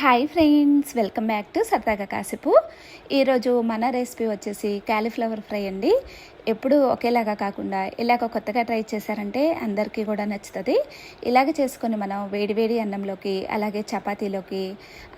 Hi friends welcome back to సరదాగా కాసేపు ఈరోజు మన రెసిపీ వచ్చేసి క్యాలీఫ్లవర్ ఫ్రై అండి. ఎప్పుడు ఒకేలాగా కాకుండా ఇలాగ కొత్తగా ట్రై చేశారంటే అందరికీ కూడా నచ్చుతుంది. ఇలాగ చేసుకొని మనం వేడివేడి అన్నంలోకి అలాగే చపాతీలోకి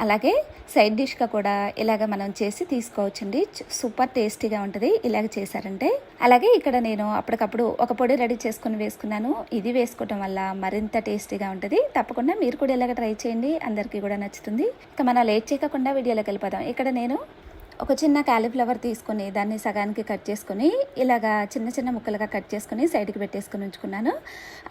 అలాగే సైడ్ డిష్గా కూడా ఇలాగ మనం చేసి తీసుకోవచ్చండి. సూపర్ టేస్టీగా ఉంటుంది ఇలాగ చేశారంటే. అలాగే ఇక్కడ నేను అప్పటికప్పుడు ఒక పొడి రెడీ చేసుకుని వేసుకున్నాను. ఇది వేసుకోవటం వల్ల మరింత టేస్టీగా ఉంటుంది. తప్పకుండా మీరు కూడా ఇలాగ ట్రై చేయండి. అందరికీ కూడా నచ్చుతుంది. ఇంకా మనం లేట్ చేయకుండా వీడియోలోకి వెళ్ళిపోదాం. ఇక్కడ నేను ఒక చిన్న క్యాలీఫ్లవర్ తీసుకొని దాన్ని సగానికి కట్ చేసుకొని ఇలాగా చిన్న చిన్న ముక్కలుగా కట్ చేసుకొని సైడ్కి పెట్టేసుకొని ఉంచుకున్నాను.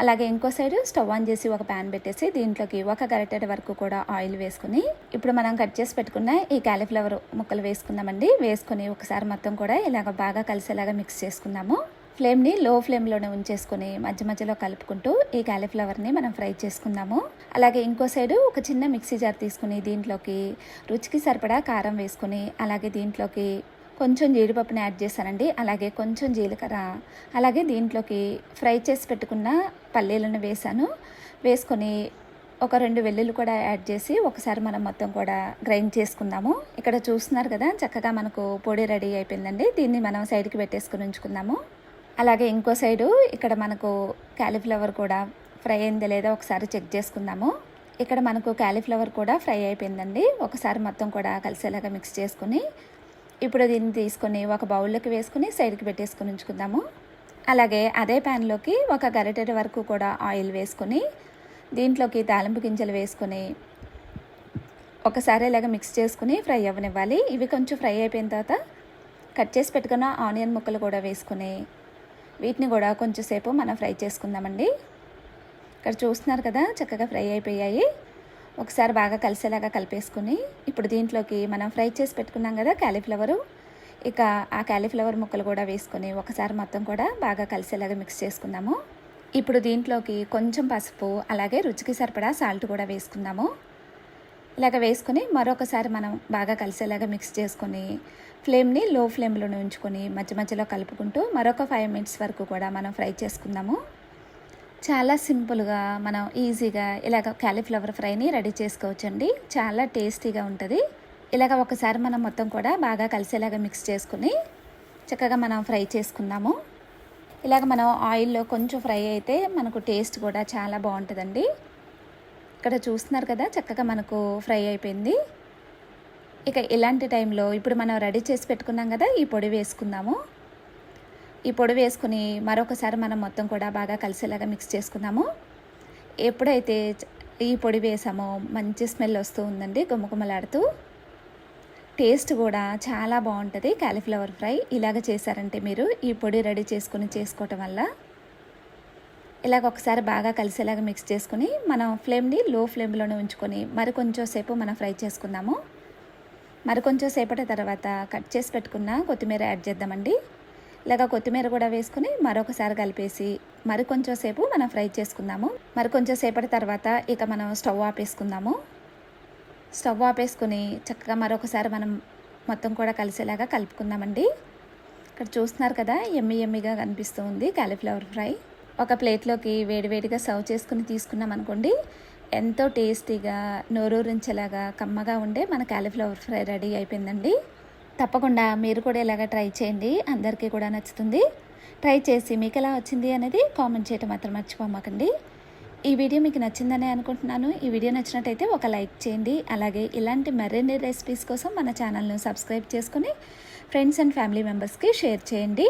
అలాగే ఇంకో సైడ్ స్టవ్ ఆన్ చేసి ఒక ప్యాన్ పెట్టేసి దీంట్లోకి ఒక గరిటెడ వరకు కూడా ఆయిల్ వేసుకుని ఇప్పుడు మనం కట్ చేసి పెట్టుకున్న ఈ క్యాలీఫ్లవర్ ముక్కలు వేసుకుందామండి. వేసుకొని ఒకసారి మొత్తం కూడా ఇలాగ బాగా కలిసేలాగా మిక్స్ చేసుకుందాము. ఫ్లేమ్ని లో ఫ్లేమ్లోనే ఉంచేసుకొని మధ్య మధ్యలో కలుపుకుంటూ ఈ కాలీఫ్లవర్ని మనం ఫ్రై చేసుకుందాము. అలాగే ఇంకో సైడు ఒక చిన్న మిక్సీ జార్ తీసుకుని దీంట్లోకి రుచికి సరిపడా కారం వేసుకుని అలాగే దీంట్లోకి కొంచెం జీడిపప్పుని యాడ్ చేశానండి. అలాగే కొంచెం జీలకర్ర అలాగే దీంట్లోకి ఫ్రై చేసి పెట్టుకున్న పల్లీలను వేశాను. వేసుకొని ఒక రెండు వెల్లుల్లి కూడా యాడ్ చేసి ఒకసారి మనం మొత్తం కూడా గ్రైండ్ చేసుకుందాము. ఇక్కడ చూస్తున్నారు కదా చక్కగా మనకు పొడి రెడీ అయిపోయిందండి. దీన్ని మనం సైడ్కి పెట్టేసుకుని ఉంచుకుందాము. అలాగే ఇంకో సైడు ఇక్కడ మనకు క్యాలీఫ్లవర్ కూడా ఫ్రై అయిందో లేదో ఒకసారి చెక్ చేసుకుందాము. ఇక్కడ మనకు క్యాలీఫ్లవర్ కూడా ఫ్రై అయిపోయిందండి. ఒకసారి మొత్తం కూడా కలిసేలాగా మిక్స్ చేసుకుని ఇప్పుడు దీన్ని తీసుకొని ఒక బౌల్లోకి వేసుకుని సైడ్కి పెట్టేసుకుని ఉంచుకుందాము. అలాగే అదే ప్యాన్లోకి ఒక గరిటెడ వరకు కూడా ఆయిల్ వేసుకొని దీంట్లోకి తాలింపు గింజలు వేసుకొని ఒకసారి ఇలాగ మిక్స్ చేసుకుని ఫ్రై అవ్వనివ్వాలి. ఇవి కొంచెం ఫ్రై అయిపోయిన తర్వాత కట్ చేసి పెట్టుకున్న ఆనియన్ ముక్కలు కూడా వేసుకుని వీటిని కూడా కొంచెం సేపు మనం ఫ్రై చేసుకుందామండి. ఇక్కడ చూస్తున్నారు కదా చక్కగా ఫ్రై అయిపోయాయి. ఒకసారి బాగా కలిసేలాగా కలిపేసుకుని ఇప్పుడు దీంట్లోకి మనం ఫ్రై చేసి పెట్టుకున్నాం కదా క్యాలీఫ్లవరు. ఇక ఆ క్యాలీఫ్లవర్ ముక్కలు కూడా వేసుకొని ఒకసారి మొత్తం కూడా బాగా కలిసేలాగా మిక్స్ చేసుకుందాము. ఇప్పుడు దీంట్లోకి కొంచెం పసుపు అలాగే రుచికి సరిపడా సాల్ట్ కూడా వేసుకుందాము. ఇలాగ వేసుకొని మరొకసారి మనం బాగా కలిసేలాగా మిక్స్ చేసుకొని ఫ్లేమ్ని లో ఫ్లేమ్లో ఉంచుకొని మధ్య మధ్యలో కలుపుకుంటూ మరొక ఫైవ్ మినిట్స్ వరకు కూడా మనం ఫ్రై చేసుకుందాము. చాలా సింపుల్గా మనం ఈజీగా ఇలాగ క్యాలీఫ్లవర్ ఫ్రైని రెడీ చేసుకోవచ్చండి. చాలా టేస్టీగా ఉంటుంది. ఇలాగ ఒకసారి మనం మొత్తం కూడా బాగా కలిసేలాగా మిక్స్ చేసుకుని చక్కగా మనం ఫ్రై చేసుకుందాము. ఇలాగ మనం ఆయిల్లో కొంచెం ఫ్రై అయితే మనకు టేస్ట్ కూడా చాలా బాగుంటుందండి. ఇక్కడ చూస్తున్నారు కదా చక్కగా మనకు ఫ్రై అయిపోయింది. ఇక ఇలాంటి టైంలో ఇప్పుడు మనం రెడీ చేసి పెట్టుకున్నాం కదా ఈ పొడి వేసుకుందాము. ఈ పొడి వేసుకుని మరొకసారి మనం మొత్తం కూడా బాగా కలిసేలాగా మిక్స్ చేసుకుందాము. ఎప్పుడైతే ఈ పొడి వేసామో మంచి స్మెల్ వస్తూ ఉందండి గుమ్మగుమ్మలాడుతూ టేస్ట్ కూడా చాలా బాగుంటుంది కాలీఫ్లవర్ ఫ్రై ఇలాగ చేశారంటే మీరు ఈ పొడి రెడీ చేసుకుని చేసుకోవటం వల్ల. ఇలాగ ఒకసారి బాగా కలిసేలాగా మిక్స్ చేసుకుని మనం ఫ్లేమ్ని లో ఫ్లేమ్లోనే ఉంచుకొని మరి కొంచెం సేపు మనం ఫ్రై చేసుకుందాము. మరి కొంచెం సేపటి తర్వాత కట్ చేసి పెట్టుకున్న కొత్తిమీర యాడ్ చేద్దామండి. ఇలాగ కొత్తిమీర కూడా వేసుకుని మరొకసారి కలిపేసి మరి కొంచెం సేపు మనం ఫ్రై చేసుకుందాము. మరి కొంచెం సేపటి తర్వాత ఇక మనం స్టవ్ ఆపేసుకుందాము. స్టవ్ ఆపేసుకుని చక్కగా మరొకసారి మనం మొత్తం కూడా కలిసేలాగా కలుపుకుందామండి. ఇక్కడ చూస్తున్నారు కదా ఎమ్మి ఎమ్మిగా కనిపిస్తూ ఉంది కాలీఫ్లవర్ ఫ్రై ఒక ప్లేట్లోకి వేడివేడిగా సర్వ్ చేసుకుని తీసుకున్నాం అనుకోండి ఎంతో టేస్టీగా నోరూరించేలాగా కమ్మగా ఉండే మన క్యాలీఫ్లవర్ ఫ్రై రెడీ అయిపోయిందండి. తప్పకుండా మీరు కూడా ఇలాగ ట్రై చేయండి అందరికీ కూడా నచ్చుతుంది. ట్రై చేసి మీకు ఎలా వచ్చింది అనేది కామెంట్ చేయటం మాత్రం మర్చిపోమాకండి. ఈ వీడియో మీకు నచ్చిందని అనుకుంటున్నాను. ఈ వీడియో నచ్చినట్టయితే ఒక లైక్ చేయండి. అలాగే ఇలాంటి మరిన్ని రెసిపీస్ కోసం మన ఛానల్ను సబ్స్క్రైబ్ చేసుకుని ఫ్రెండ్స్ అండ్ ఫ్యామిలీ మెంబర్స్కి షేర్ చేయండి.